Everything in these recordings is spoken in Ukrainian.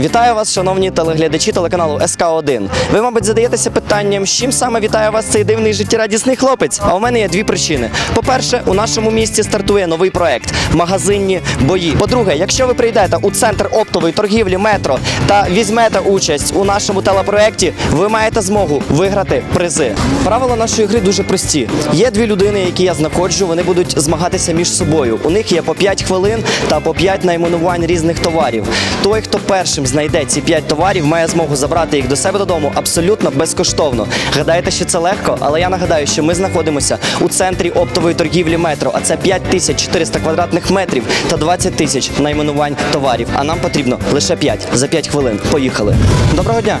Вітаю вас, шановні телеглядачі телеканалу СК 1 Ви, мабуть, задаєтеся питанням, з чим саме вітає вас цей дивний життєрадісний хлопець. А у мене є дві причини. По-перше, у нашому місті стартує новий проект магазинні бої. По-друге, якщо ви прийдете у центр оптової торгівлі метро та візьмете участь у нашому телепроекті, ви маєте змогу виграти призи. Правила нашої гри дуже прості. Є дві людини, які я знаходжу. Вони будуть змагатися між собою. У них є по 5 хвилин та по 5 найменувань різних товарів. Той, хто першим знайде ці 5 товарів, має змогу забрати їх до себе додому абсолютно безкоштовно. Гадаєте, що це легко? Але я нагадаю, що ми знаходимося у центрі оптової торгівлі метро. А це 5400 квадратних метрів та 20 тисяч найменувань товарів. А нам потрібно лише 5 за 5 хвилин. Поїхали. Доброго дня.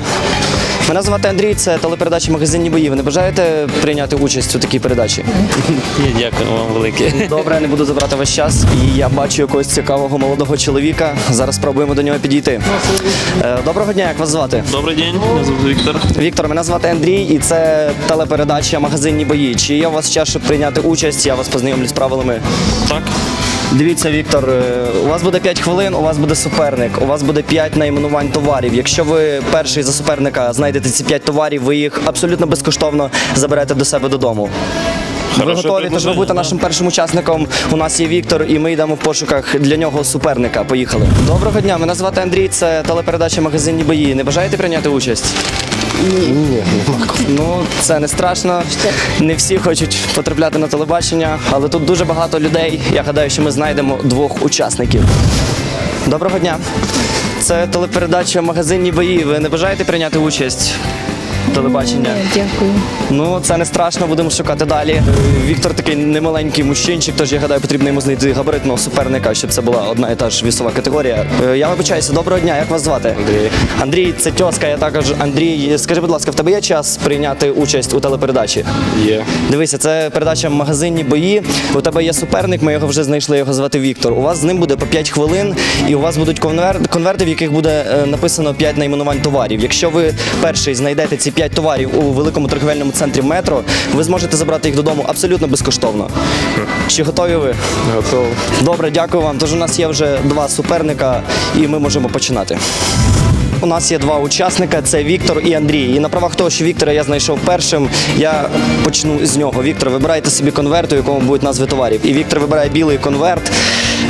Мене звати Андрій, це телепередача Магазинні бої. Ви не бажаєте прийняти участь у такій передачі? Ні, дякую вам велике. Добре, не буду забирати ваш час. І я бачу якогось цікавого молодого чоловіка. Зараз спробуємо до нього підійти. Е, Доброго дня, як вас звати? Добрий день, мене звуть Віктор. Віктор, мене звати Андрій, і це телепередача Магазинні бої. Чи є у вас час, щоб прийняти участь? Я вас познайомлю з правилами. Так, Дивіться, Віктор, е, у вас буде 5 хвилин, у вас буде суперник, у вас буде 5 найменувань товарів. Якщо ви перший за суперника знайдете ці 5 товарів, ви їх абсолютно безкоштовно заберете до себе додому. Ви готові, тож ви будете нашим першим учасником. У нас є Віктор, і ми йдемо в пошуках для нього суперника. Поїхали. Доброго дня, мене звати Андрій. Це телепередача Магазинні бої. Не бажаєте прийняти участь? Ні. Ну, це не страшно. Не всі хочуть потрапляти на телебачення, але тут дуже багато людей. Я гадаю, що ми знайдемо двох учасників. Доброго дня. Це телепередача Магазинні бої. Ви не бажаєте прийняти участь? Телебачення. Дякую. Ну, це не страшно, будемо шукати далі. Е, Віктор такий немаленький мужчинчик, тож я гадаю, потрібно йому знайти габаритного суперника, щоб це була одна і та ж вісова категорія. Е, Я вибачаюся, доброго дня, як вас звати? Андрій. Андрій, це тьоска, я також Андрій. Скажи, будь ласка, в тебе є час прийняти участь у телепередачі? є. Дивися, це передача магазинні бої. У тебе є суперник, ми його вже знайшли, його звати Віктор. У вас з ним буде по 5 хвилин, і у вас будуть конвер... конверти, в яких буде е, написано 5 найменувань товарів. Якщо ви перший знайдете ці 5 товарів у великому торговельному центрі метро, ви зможете забрати їх додому абсолютно безкоштовно. Чи готові ви? Готово. Добре, дякую вам. Тож у нас є вже два суперника, і ми можемо починати. У нас є два учасника: це Віктор і Андрій. І на правах того, що Віктора я знайшов першим, я почну з нього. Віктор, вибирайте собі конверт, у якому будуть назви товарів. І Віктор вибирає білий конверт.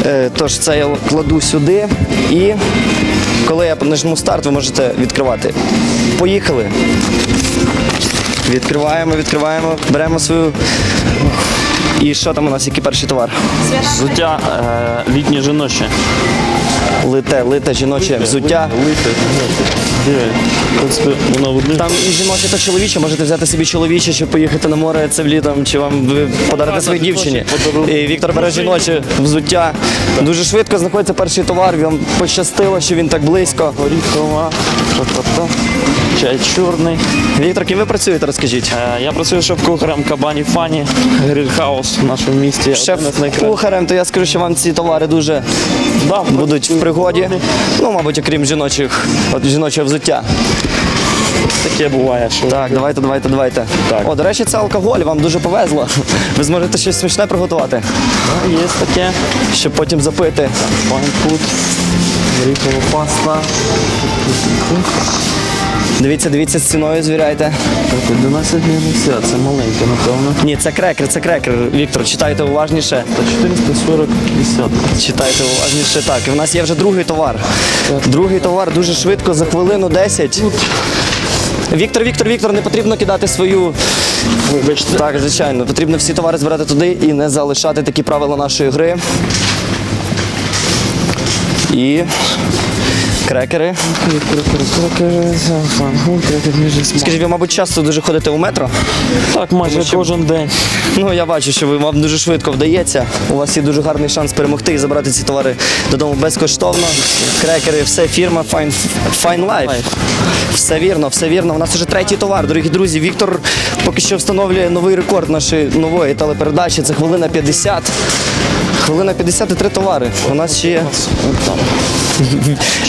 Е, Тож це я кладу сюди. І коли я нажму старт, ви можете відкривати. Поїхали. Відкриваємо, відкриваємо, беремо свою. І що там у нас? Який перший товар? Взуття е, літнє жіноче. Лите, лите жіноче взуття. Лите, жіноче. В принципі, в. Там і жіноче та чоловіче, можете взяти собі чоловіче, щоб поїхати на море цим літом, чи вам ви подарити своїй дівчині. І Віктор бере жіноче взуття. Дуже швидко знаходиться перший товар. Вам пощастило, що він так близько. Горіхова. Чай чорний. Віктор, ким ви працюєте, розкажіть. Е, я працюю шеф-кухарем Кабані Фані, гриль-хаус в нашому місті. Шеф Один із найкращих. кухарем, то я скажу, що вам ці товари дуже Да, будуть в пригоді. Ну, мабуть, окрім жіночих, от жіночого взуття. Таке буває, що Так, давайте, давайте, давайте. Так. О, до речі, це алкоголь, вам дуже повезло. Ви зможете щось смішне приготувати, Да, є таке. щоб потім запити. Файнфуд, рікова паста. Дивіться, дивіться, з ціною звіряйте. Так, 11 не це маленьке, напевно. Ні, це крекер, це крекер. Віктор, читайте уважніше. Та 440 50. Читайте уважніше. Так, і в нас є вже другий товар. Другий товар дуже швидко, за хвилину 10. Віктор, Віктор, Віктор, не потрібно кидати свою. Вибачте. Так, звичайно, потрібно всі товари збирати туди і не залишати такі правила нашої гри. І крекери. Скажіть, ви, мабуть, часто дуже ходите у метро? Так, майже кожен день. Ну, я бачу, що ви вам дуже швидко вдається. У вас є дуже гарний шанс перемогти і забрати ці товари додому безкоштовно. Крекери, все фірма Fine, Fine Life. Все вірно, все вірно. У нас вже третій товар, дорогі друзі. Віктор поки що встановлює новий рекорд нашої нової телепередачі. Це хвилина 50. Хвилина 53 товари. У нас ще є.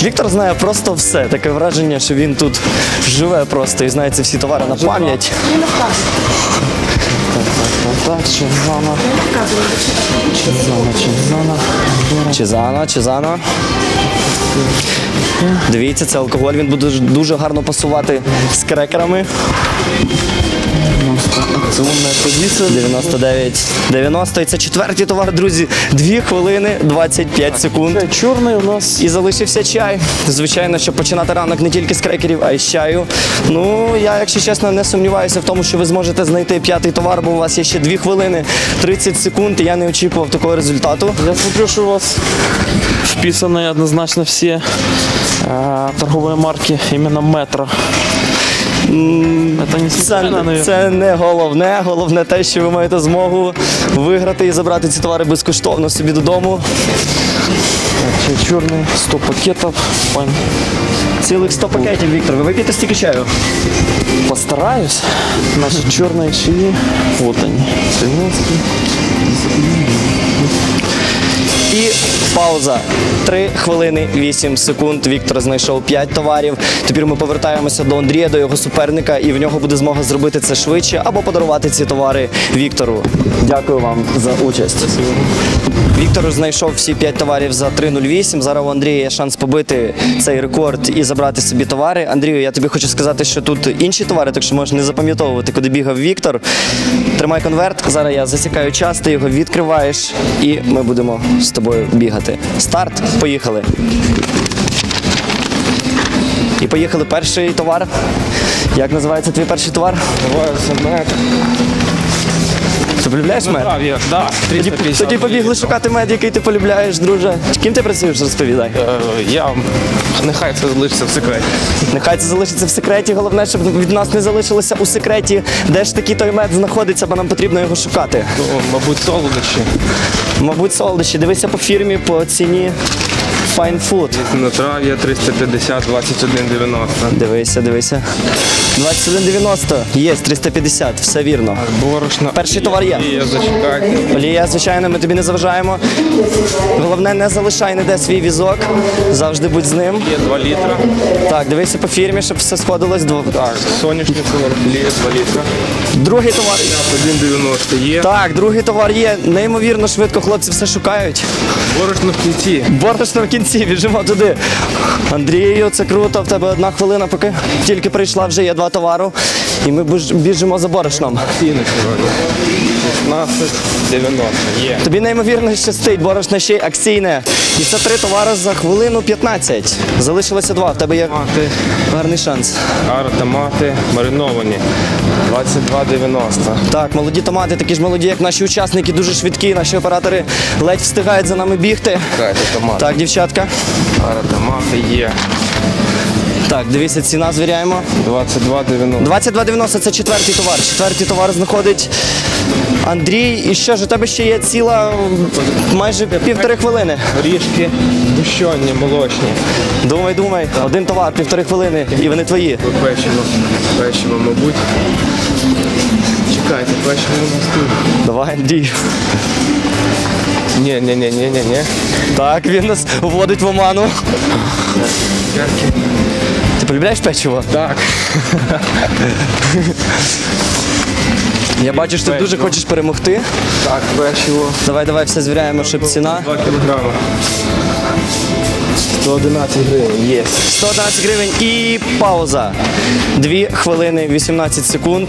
Віктор знає просто все. Таке враження, що він тут живе просто і знає ці всі товари на пам'ять. Так, Чинзана. Чинзана, Чинзана. Чизано, Чизано. Дивіться, це алкоголь, він буде дуже гарно пасувати з крекерами. Акционная позиция. 99, 90. І це четвертий товар, друзі. 2 хвилини 25 секунд. Черный у нас І залишився чай. Звичайно, щоб починати ранок не тільки з крекерів, а й з чаю. Ну, я, якщо чесно, не сумніваюся в тому, що ви зможете знайти п'ятий товар, бо у вас є ще 2 хвилини 30 секунд, і я не очікував такого результату. Я смотрю, что у вас вписаны однозначно все э, торговые марки именно метро. Это не Це, случайно, наверное. це не головне. Головне те, що ви маєте змогу виграти і забрати ці товари безкоштовно собі додому. Чай черный, 100 пакетов. Пон- Цілих 100 пакетів, Віктор. Ви вип'єте стільки чаю? Постараюсь. Значит, черные чаи. Вот они. Треминский. І пауза. 3 хвилини 8 секунд. Віктор знайшов 5 товарів. Тепер ми повертаємося до Андрія, до його суперника, і в нього буде змога зробити це швидше або подарувати ці товари Віктору. Дякую вам за участь. Віктор знайшов всі 5 товарів за 3.08. Зараз у Андрія є шанс побити цей рекорд і забрати собі товари. Андрію, я тобі хочу сказати, що тут інші товари, так що можеш не запам'ятовувати, куди бігав Віктор. Тримай конверт. Зараз я засікаю час, ти його відкриваєш, і ми будемо з тобою бігати. Старт, поїхали. І поїхали. Перший товар. Як називається твій перший товар? Називається мед. Ти полюбляєш мед? Так, да, Тоді, тоді побігли шукати мед, який ти полюбляєш, друже. Ким ти працюєш, розповідай. Е, Я нехай це залишиться в секреті. Нехай це залишиться в секреті. Головне, щоб від нас не залишилося у секреті, де ж такий той мед знаходиться, бо нам потрібно його шукати. Мабуть, солодощі. Мабуть, солодощі. Дивися по фірмі, по ціні Fine Food. На трав'я 350, 21,90. Дивися, дивися. 21,90. Є 350, все вірно. Борошно. Перший товар є. І я зачекаю. Олія, звичайно, ми тобі не заважаємо. Головне, не залишай ніде свій візок. Завжди будь з ним. Є 2 літра. Так, дивися по фірмі, щоб все сходилось. Дво- Так, соняшник є 2 літра. Другий товар. 1,90 є. Так, другий товар є. Неймовірно швидко хлопці все шукають. Борошно в кінці. Борошно в кінці, біжимо туди. Андрію, це круто. В тебе одна хвилина, поки тільки прийшла, вже є два товару. І ми біжимо за борошном. Ціни сьогодні. 16,90 є. Тобі неймовірно щастить, борошно ще й акційне. І це три товари за хвилину 15. Залишилося два. В тебе є Мати, гарний шанс. ара, томати мариновані. 22,90. Так, молоді томати, такі ж молоді, як наші учасники, дуже швидкі. Наші оператори ледь встигають за нами бігти. Чекайте, томати. Так, дівчатка. Ара, томати є. Так, дивіться, ціна звіряємо. 22,90. 22,90 це четвертий товар. Четвертий товар знаходить Андрій. І що ж, у тебе ще є ціла майже півтори хвилини. Горішки гущонні, молочні. Думай, думай, один товар, півтори хвилини, і вони твої. Печиво. Печиво, мабуть. Чекайте, печиво тут. Давай, Андрій. Ні, ні, ні, ні, ні, ні. Так, він нас вводить в оману. Яркі. Полюбляєш печиво? Так. Я бачу, що ти дуже хочеш перемогти. Так, печиво. Давай, давай, все звіряємо, щоб ціна. 2 кілограми. 111 гривень. Є. 111 гривень і пауза. 2 хвилини 18 секунд.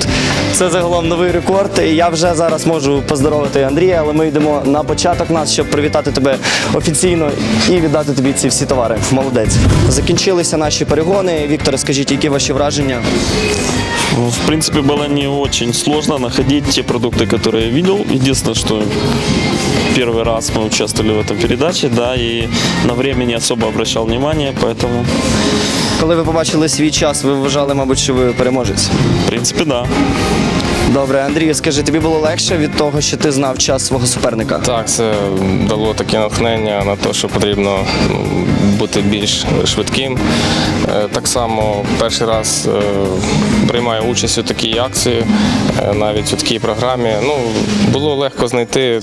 Це загалом новий рекорд. І я вже зараз можу поздоровити Андрія, але ми йдемо на початок нас, щоб привітати тебе офіційно і віддати тобі ці всі товари. Молодець. Закінчилися наші перегони. Вікторе, скажіть, які ваші враження? В принципе, было не очень сложно находить те продукты, которые я видел. Единственное, что первый раз мы участвовали в этом передаче, да, и на время не особо обращал внимание, поэтому, Коли ви побачили свій час, ви вважали, мабуть, що ви переможець. в принципе, да. Добре, Андрію, скажи, тобі було легше від того, що ти знав час свого суперника? Так, це дало таке натхнення на те, що потрібно м, бути більш швидким. Е, Так само перший раз е, приймаю участь у такій акції, е, навіть у такій програмі. Ну, було легко знайти,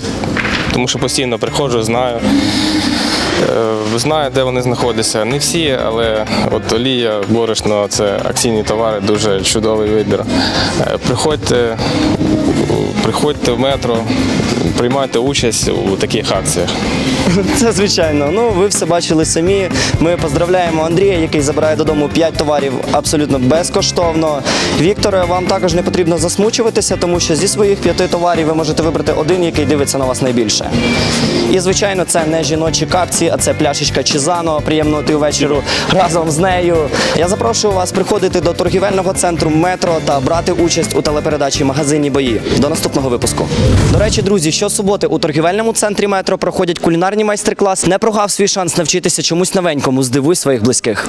тому що постійно приходжу, знаю. Е, знаю, де вони знаходяться. Не всі, але от олія, борошно це акційні товари, дуже чудовий вибір. Е, Приходьте, приходьте в метро, приймайте участь у таких акціях. Це звичайно. Ну ви все бачили самі. Ми поздравляємо Андрія, який забирає додому 5 товарів абсолютно безкоштовно. Вікторе, вам також не потрібно засмучуватися, тому що зі своїх п'яти товарів ви можете вибрати один, який дивиться на вас найбільше. І звичайно, це не жіночі капці, а це пляшечка Чизано. Приємного ти вечору разом з нею. Я запрошую вас приходити до торгівельного центру метро та брати участь у телепередачі Магазинні бої. До наступного випуску. До речі, друзі, щосуботи у торгівельному центрі метро проходять кулінарні майстер-клас. Не прогав свій шанс навчитися чомусь новенькому. Здивуй своїх близьких.